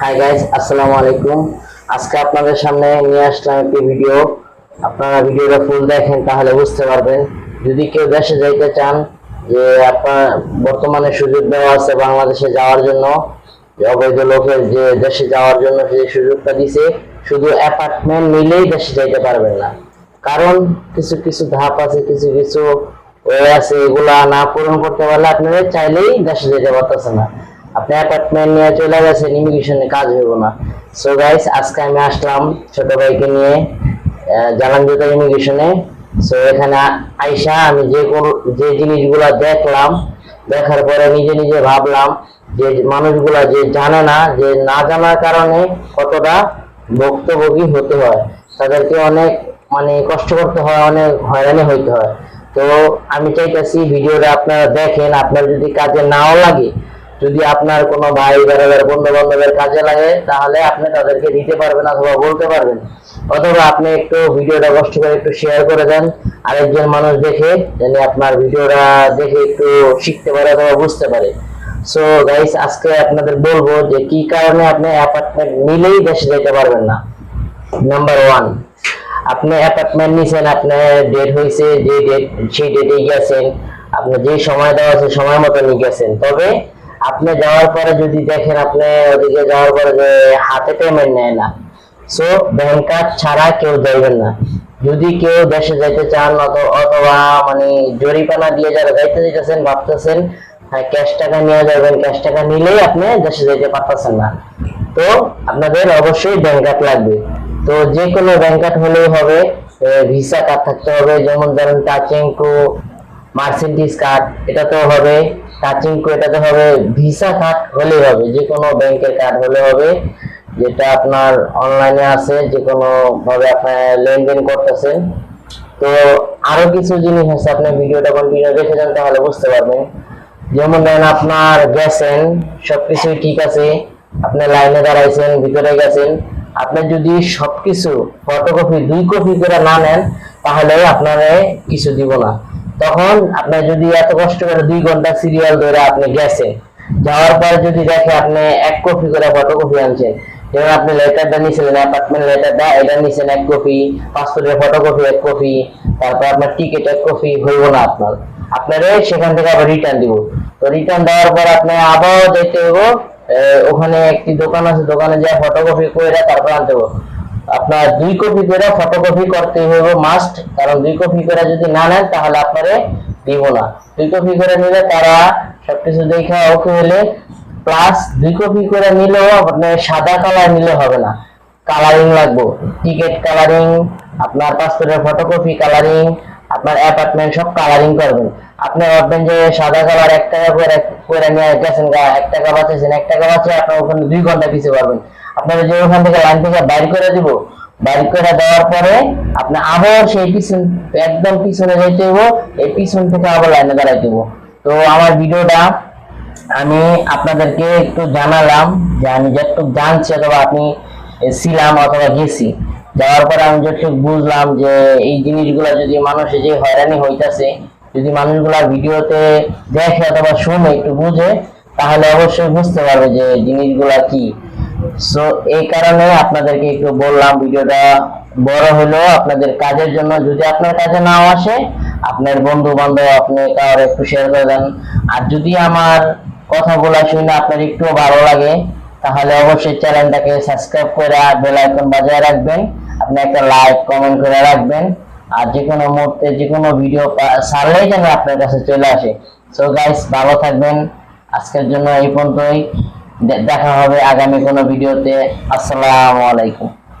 Hi guys আসসালামু আলাইকুম। আজকে আপনাদের সামনে নিয়ে আসলাম একটি ভিডিও। আপনারা ভিডিওটা ফুল দেখেন তাহলে বুঝতে পারবেন। যদি কেউ দেশে যাইতে চান, যে আপনার বর্তমানে সুযোগ দেওয়া আছে বাংলাদেশে যাওয়ার জন্য অবৈধ লোকের যে দেশে যাওয়ার জন্য যে সুযোগটা দিছে, শুধু অ্যাপার্টমেন্ট নিলেই দেশে যাইতে পারবেন না। কারণ কিছু কিছু ধাপ আছে, কিছু কিছু ওয়ে আছে, এগুলা না পূরণ করতে পারলে আপনারা চাইলেই দেশে যেতে পারতেছে না। আপনি অ্যাপার্টমেন্ট নিয়ে চলে গেছেন ইমিগ্রেশনে কাজ হইব না। সো গাইস আজকে আমি আসলাম ছোট ভাইকে নিয়ে জালানজোতা ইমিগ্রেশনে সো এখানে আইসা আমি যে কোন যে জিনিসগুলো দেখলাম, দেখার পরে নিজে নিজে ভাবলাম যে মানুষগুলা যে জানে না, যে না জানার কারণে কতটা ভুক্তভোগী হতে হয়, তাদেরকে অনেক মানে কষ্ট করতে হয়, অনেক হয়রানি হইতে হয়। তো আমি চাইতেছি ভিডিওটা আপনারা দেখেন, আপনার যদি কাজে নাও লাগে যদি আপনার কোনো ভাই বেড়াবের বন্ধু বান্ধবের কাজে লাগে, তাহলে আপনি তাদেরকে দিতে পারবেন অথবা বলতে পারবেন। অথবা আপনি একটু ভিডিওটা কষ্ট করে একটু শেয়ার করে দেন, আরেকজন মানুষ দেখে, যেন আপনার ভিডিওটা দেখে একটু শিখতে পারে অথবা বুঝতে পারে। সো গাইস আজকে আপনাদের বলব যে কি কারণে আপনি অ্যাপার্টমেন্ট নিলেই দেশে যেতে পারবেন না? নাম্বার ওয়ান আপনি অ্যাপার্টমেন্ট নিছেন আপনার ডেট হয়েছে, যে ডেট সেই ডেটে গেছেন আপনি যে সময় দেওয়া আছে, সময় মতো নিয়ে গেছেন। তবে আপনি যাওয়ার পরে যদি দেখেন আপনি ওদিকে যাওয়ার পরে যে হাতে পেমেন্ট নেয় না সো ব্যাংক কার্ড ছাড়া কেউ যাইবেন না। যদি কেউ দেশে যাইতে চান অথবা মানে জরিপানা দিয়ে যারা যাইতে যেতেছেন ভাবতেছেন ক্যাশ টাকা নিয়ে যাবেন ক্যাশ টাকা নিলেই আপনি দেশে যাইতে পারতেছেন না। তো আপনাদের অবশ্যই ব্যাংক কার্ড লাগবে। তো যে কোনো ব্যাংক কার্ড হলেই হবে ভিসা কার্ড থাকতে হবে, যেমন ধরেন টাচিংকো মার্সেন্টিস কার্ড এটা তো হবে। টাচিংকো এটাতে হবে ভিসা কার্ড হলেই হবে যে কোনো ব্যাংকের কার্ড হলে হবে, যেটা আপনার অনলাইনে আছে যে কোনো ভাবে আপনার লেনদেন করতেছেন। তো আরও কিছু জিনিস আছে, আপনি ভিডিওটা কন্টিনিউ দেখে যান, তাহলে বুঝতে পারবেন। যেমন ধরেন আপনার গেছেন, সবকিছুই ঠিক আছে, আপনি লাইনে দাঁড়াইছেন, ভিতরে গেছেন। আপনি যদি সবকিছু ফটোকপি দুই কপি করে না নেন, তাহলে আপনারে কিছু দিব না। তখন আপনার যদি এত কষ্ট করে দুই ঘণ্টা সিরিয়াল ধরে আপনি গেছেন যাওয়ার পর যদি দেখে আপনি এক কপি করে ফটোকপি আনছেন যেমন আপনি লেটারটা নিয়েছিলেন অ্যাপার্টমেন্ট লেটারটা এটা নিয়েছেন এক কপি পাসপোর্টের ফটোকপি এক কপি তারপর আপনার টিকিট এক কপি হইব না আপনার। আপনারে সেখান থেকে আবার রিটার্ন দিব। তো রিটার্ন দেওয়ার পর আপনি আবার যেতে আহ, ওখানে একটি দোকান আছে দোকানে যা ফটোকপি করে তারপর আনতে হব আপনার দুই কপি করে ফটোকপি করতে হবে মাস্ট কারণ দুই কপি করে যদি না নেন, তাহলে আপনারে দিব না। দুই কপি করে নিলে তারা সবকিছু দেখে ওকে হলে প্লাস দুই কপি করে নিলেও আপনার সাদা কালার নিলে হবে না। কালারিং লাগবো। টিকিট কালারিং আপনার পাসপোর্টের ফটোকপি কালারিং আপনার অ্যাপার্টমেন্ট সব কালারিং করবেন। আপনি ভাববেন যে সাদা কালার এক টাকা করে করে নিয়ে গেছেন এক টাকা বাঁচেছেন এক টাকা বাঁচে আপনার ওখানে দুই ঘণ্টা পিছিয়ে পারবেন আপনারা যে ওখান থেকে লাইন থেকে বাইর করে দিব, বাইর করে দেওয়ার পরে আপনি আবার সেই পিছন একদম পিছনে যাইতে হব এই পিছন থেকে আবার লাইনে দাঁড়াইতে হব তো আমার ভিডিওটা আমি আপনাদেরকে একটু জানালাম যে আমি যতটুকু জানছি অথবা আপনি ছিলাম অথবা গেছি। যাওয়ার পরে আমি যতটুকু বুঝলাম যে এই জিনিসগুলো যদি মানুষে যে হয়রানি হইতাছে, যদি মানুষগুলা ভিডিওতে দেখে অথবা শুনে একটু বুঝে, তাহলে অবশ্যই বুঝতে পারবে যে জিনিসগুলা কি। সো এই কারণে আপনাদেরকে একটু বললাম, ভিডিওটা বড় হলো আপনাদের কাজের জন্য যদি আপনার কাজে নাও আসে, আপনার বন্ধু বান্ধব আপনি কারও একটু শেয়ার করে দেন। আর যদি আমার কথাগুলো শুনে আপনার একটু ভালো লাগে, তাহলে অবশ্যই চ্যানেলটাকে সাবস্ক্রাইব করে বেল আইকন বাজায় রাখবেন। আপনি একটা লাইক কমেন্ট করে রাখবেন। আর যে কোনো মুহূর্তে যে কোনো ভিডিও সারলেই যেন আপনার কাছে চলে আসে। সো গাইস ভালো থাকবেন। আজকের জন্য এই পর্যন্তই। দেখা হবে আগামী কোনো ভিডিওতে আসসালামু আলাইকুম।